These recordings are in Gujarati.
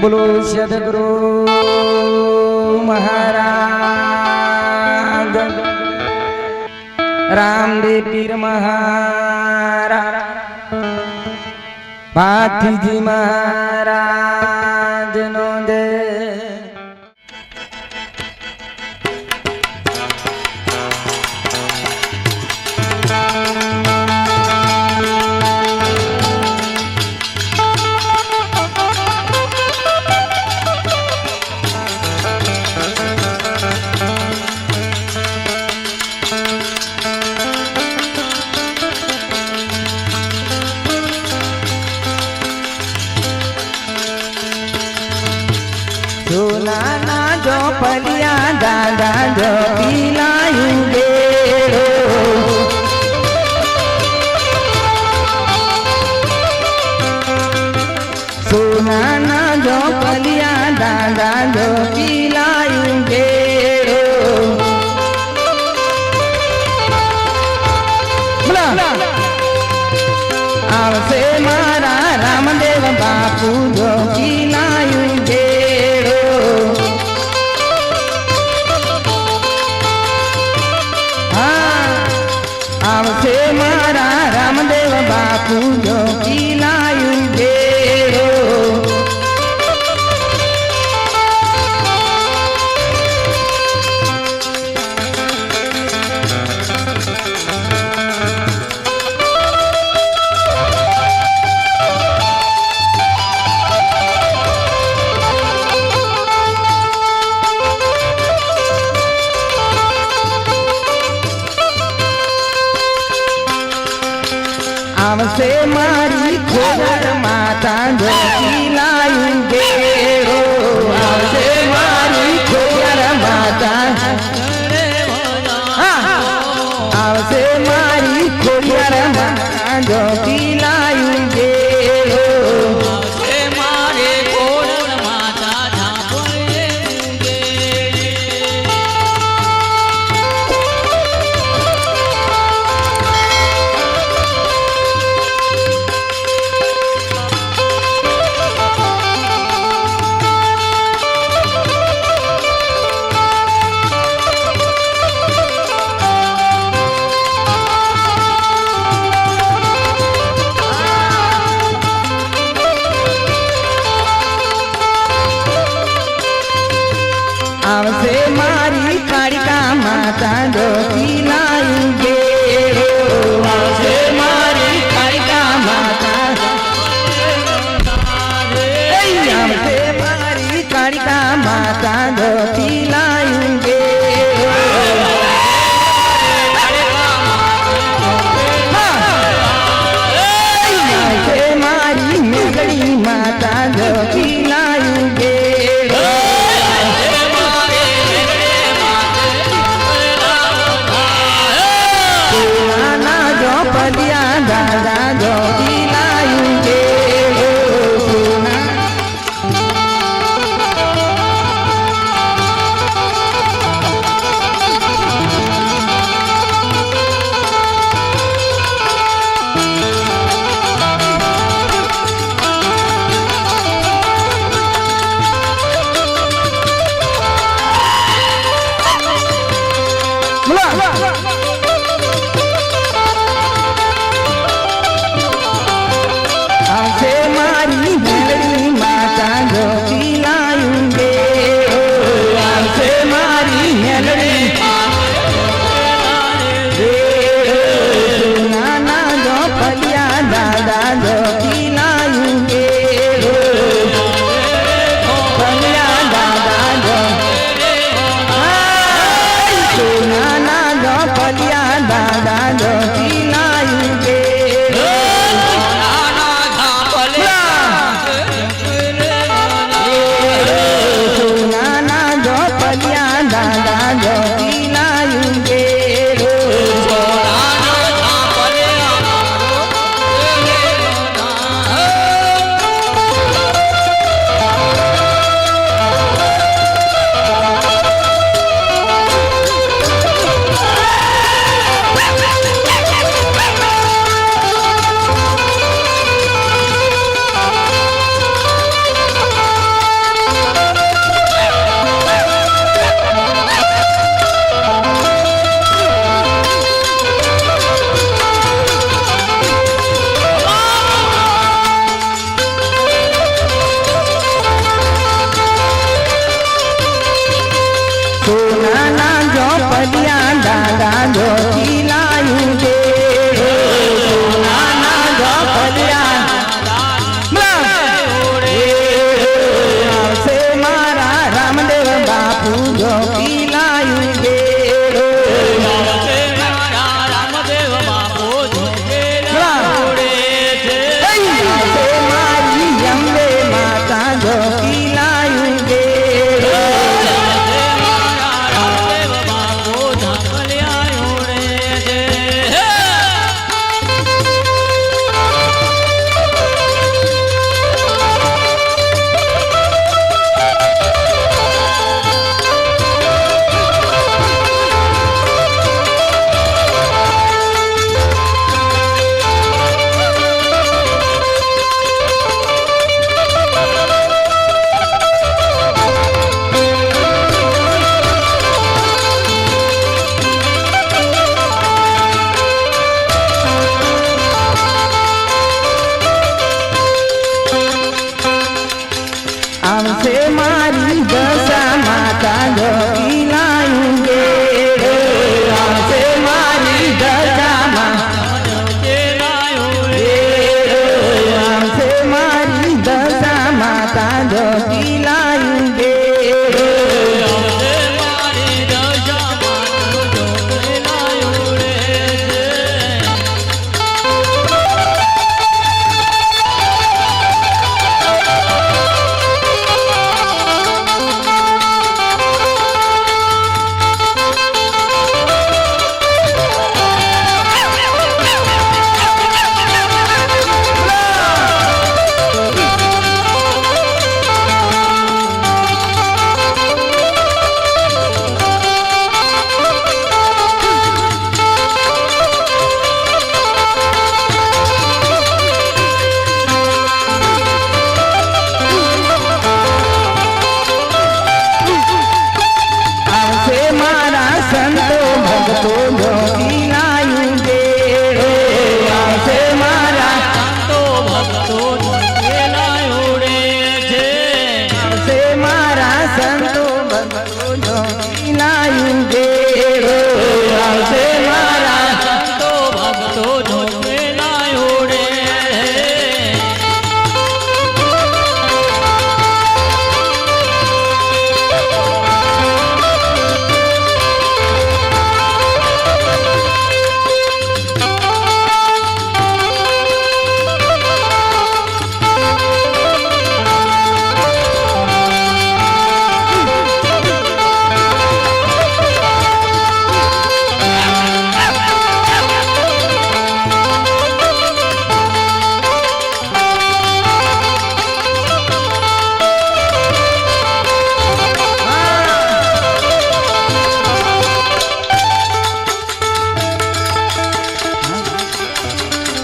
બોલો સદગુરુ મહારાજ. રામદેવ પીર મહારાજ. પાથીજી મહારાજ નો દેવ દાદા જો પીલાયું ગેડો સોનાના જો કલિયા દાદા જો પીલાયું ગેડો આવશે મારા રામદેવ બાપુ જો પીલાયું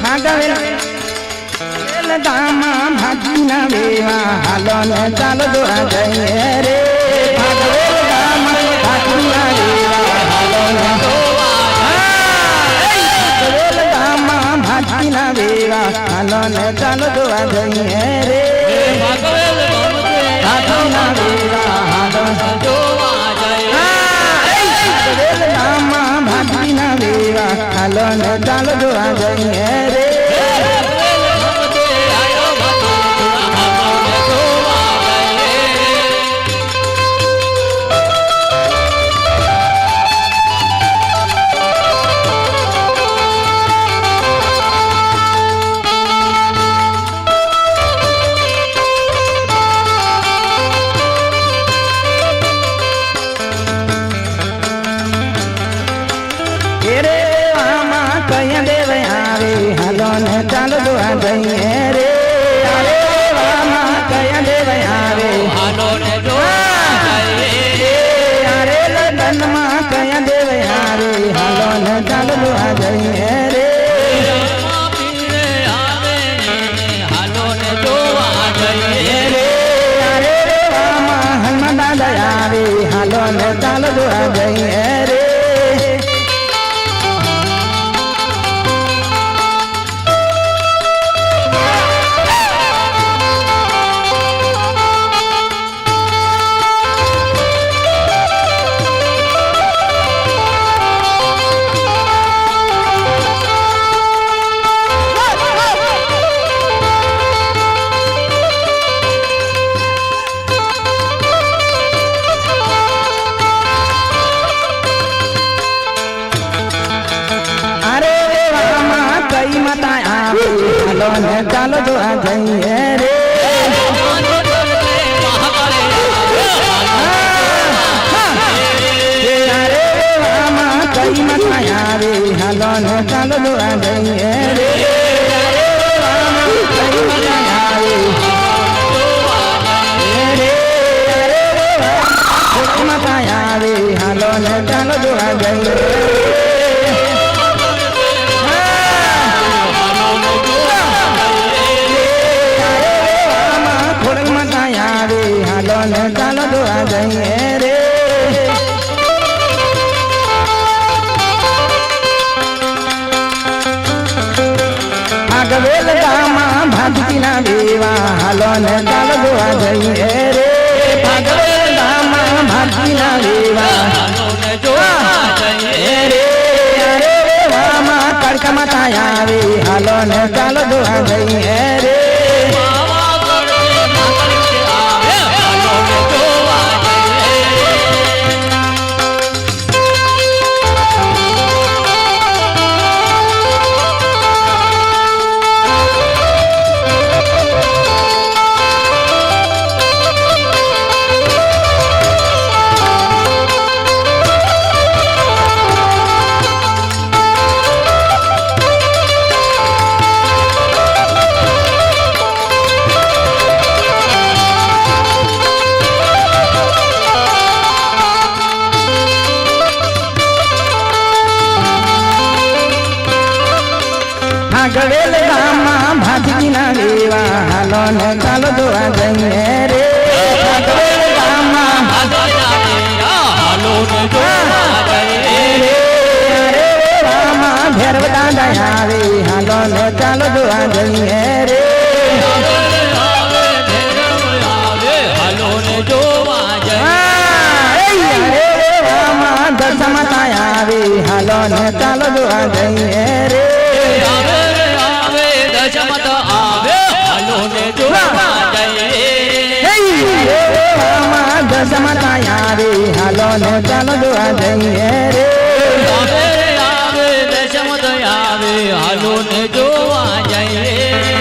ભાગવેલ દામાં ભાગીના વેવા હાલો ને ચાલો દોરા જઈએ રે. ભાગવેલ દામાં ભાગીના વેવા હાલો ને ભાગવેલ દામાં ભાગીના વેવા હાલો ને ચાલો દોરા જઈએ રે. ભાગવેલ ભાગીના વેવા હાલો लंग डाल दो आ गई है रे ને ચાલો જોવા જઈએ રે આગવેલ ગામમાં ભાગતીના વેવા એ રે અરે રે વામાં કડકામાં તાયા આવે હાલો ને ચાલો જોવા જઈએ રે આગવેલ ગામમાં ભાગતીના વેવા હાલો ને ચાલો જોવા જઈએ રે આગવેલ ગામમાં રે અરે રે વામાં ભેરવ દાદા આવે હાલો ને ચાલો જોવા જઈએ રે હા, એ અરે રે વામાં દશામાં તાયા આવે હાલો ને ચાલો જોવા જઈએ તાયા આવે હાલો ને ચાલો